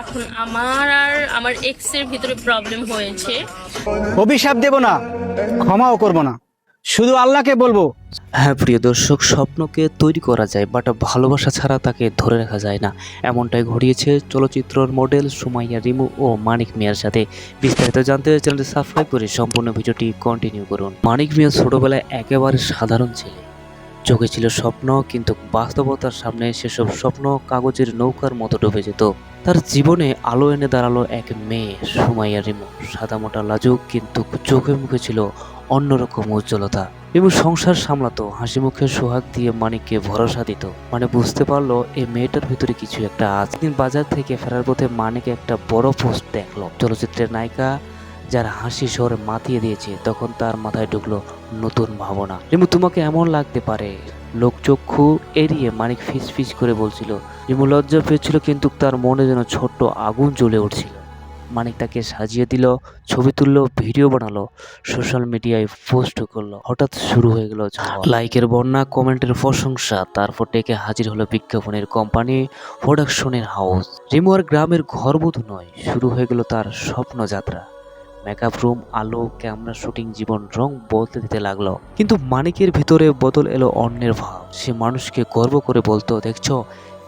এখন আমার আর আমার এক্সের ভিতরে প্রবলেম হয়েছে। অভিশাপ দেব না ক্ষমাও করব না। শুধু আল্লাহকে বলব। হ্যাঁ প্রিয় দর্শক স্বপ্নকে তৈরি করা যায় বাট ভালোবাসা ছাড়া তাকে ধরে রাখা যায় না। এমনটাই ঘটিয়েছে চলচ্চিত্রর মডেল সুমাইয়া রিমু ও মানিক মিয়ার সাথে। বিস্তারিত জানতে চ্যানেলটি সাবস্ক্রাইব করে সম্পূর্ণ ভিডিওটি কন্টিনিউ করুন। মানিক মিয়া ছোটবেলায় একেবারে সাধারণ ছেলে। চোখে ছিল স্বপ্ন, কিন্তু বাস্তবতার সামনে সেসব স্বপ্ন কাগজের নৌকার মতো ডুবে যেত। তার জীবনে আলো এনে দাঁড়াল এক মেয়ে, সুমাইয়া রিমু। সাদামোটা লাজুক, কিন্তু চোখে মুখে ছিল অন্যরকম উজ্জ্বলতা। রিমু সংসার সামলাতো, হাসি মুখে সোহাগ দিয়ে মানিককে ভরসা দিত। মানে বুঝতে পারল এই মেয়েটার ভিতরে কিছু একটা আছে। বাজার থেকে ফেরার পথে মানিক একটা বড় পোস্ট দেখল। চলচ্চিত্রের নায়িকা যার হাসি শহরে মাতিয়ে দিয়েছে, তখন তার মাথায় ঢুকলো নতুন ভাবনা। রিমু, তোমাকে এমন লাগতে পারে? লোকচক্ষু এড়িয়ে মানিক ফিস ফিস করে বলছিল, রিমু, লজ্জা পেয়েছিল কিন্তু তার মনে যেন ছোট্ট আগুন জ্বলে উঠছিল। মানিক তাকে সাজিয়ে দিল, ছবি তুললো, ভিডিও বানালো, সোশ্যাল মিডিয়ায় পোস্ট করল। হঠাৎ শুরু হয়ে গেল লাইকের বন্যা, কমেন্টের প্রশংসা, তারপর ডেকে হাজির হলো বিজ্ঞাপনের কোম্পানি, প্রোডাকশনের হাউস। রিমু আর গ্রামের ঘরবধূ নয়, শুরু হয়ে গেল তার স্বপ্নযাত্রা। মেকআপ রুম আলো ক্যামেরা শুটিং জীবন রং বদলে দিতে লাগল। কিন্তু মানিকের ভিতরে বদল এলো অন্যের ভাব। সে মানুষকে গর্ব করে বলতো, দেখছ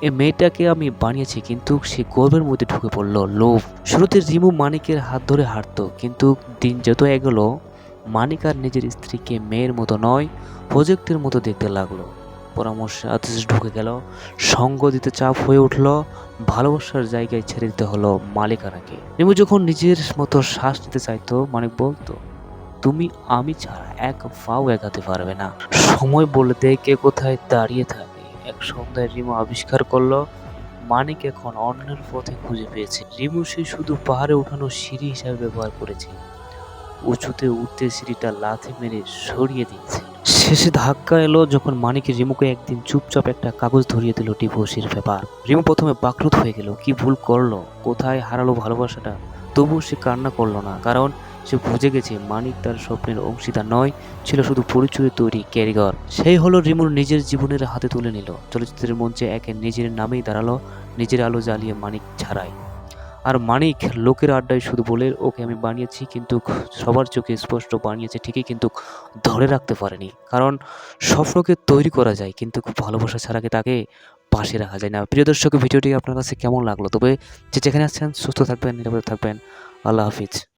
এ মেয়েটাকে আমি বানিয়েছি, কিন্তু সে গর্বের মধ্যে ঢুকে পড়ল, লোভ। শুরুতে রিমু মানিকের হাত ধরে হাঁটতো, কিন্তু দিন যত এগোলো, মানিক আর নিজের স্ত্রীকে মেয়ের মতো নয় প্রজেক্টের মতো দেখতে লাগল। পরামর্শে আদেশ ঢুকে গেল। সঙ্গ দিতে চাপ হয়ে উঠল। ভালোবাসার জায়গায় ছেড়ে দিতে হলো মালিকানাকে। রিমু যখন নিজের মতো শ্বাস নিতে চাইতো, মানিক বলতো, তুমি আমি ছাড়া এক পাও এগাতে পারবে না। সময় বলে দেয় কে কোথায় দাঁড়িয়ে থাকে। এক সন্ধ্যায় রিমু আবিষ্কার করল, মানিক এখন অন্যের পথে খুঁজে পেয়েছে। রিমু সে শুধু পাহাড়ে উঠানো সিঁড়ি হিসাবে ব্যবহার করেছে। উঁচুতে উঠতে সিঁড়িটা লাথি মেরে সরিয়ে দিয়েছে। শেষে ধাক্কা এলো যখন মানিক রিমুকে একদিন চুপচাপ একটা কাগজ ধরিয়ে দিল ডিভোর্সের ব্যাপার। রিমু প্রথমে বাকরুত হয়ে গেল, কি ভুল করল, কোথায় হারালো ভালোবাসাটা? তবুও সে কান্না করল না, কারণ সে বুঝে গেছে মানিক তার স্বপ্নের অংশীদার নয়, ছিল শুধু পরিচয় তৈরি ক্যারিগর। সেই হলো রিমুর নিজের জীবনের হাতে তুলে নিল, চলচ্চিত্রের মঞ্চে একে নিজের নামেই দাঁড়াল, নিজের আলো জ্বালিয়ে মানিক ছাড়াই। আর মানিক লোকের আড্ডায় শুধু বলে ওকে আমি বানিয়েছি, কিন্তু সবার চোখে স্পষ্ট বানিয়েছে ঠিকই, কিন্তু ধরে রাখতে পারেনি। কারণ স্বপ্নকে তৈরি করা যায়, কিন্তু ভালোবাসা ছাড়াকে তাকে পাশে রাখা যায় না। প্রিয় দর্শক, ভিডিওটি আপনার কাছে কেমন লাগল? তবে যে যেখানে আসছেন সুস্থ থাকবেন, নিরাপদে থাকবেন। আল্লাহ হাফিজ।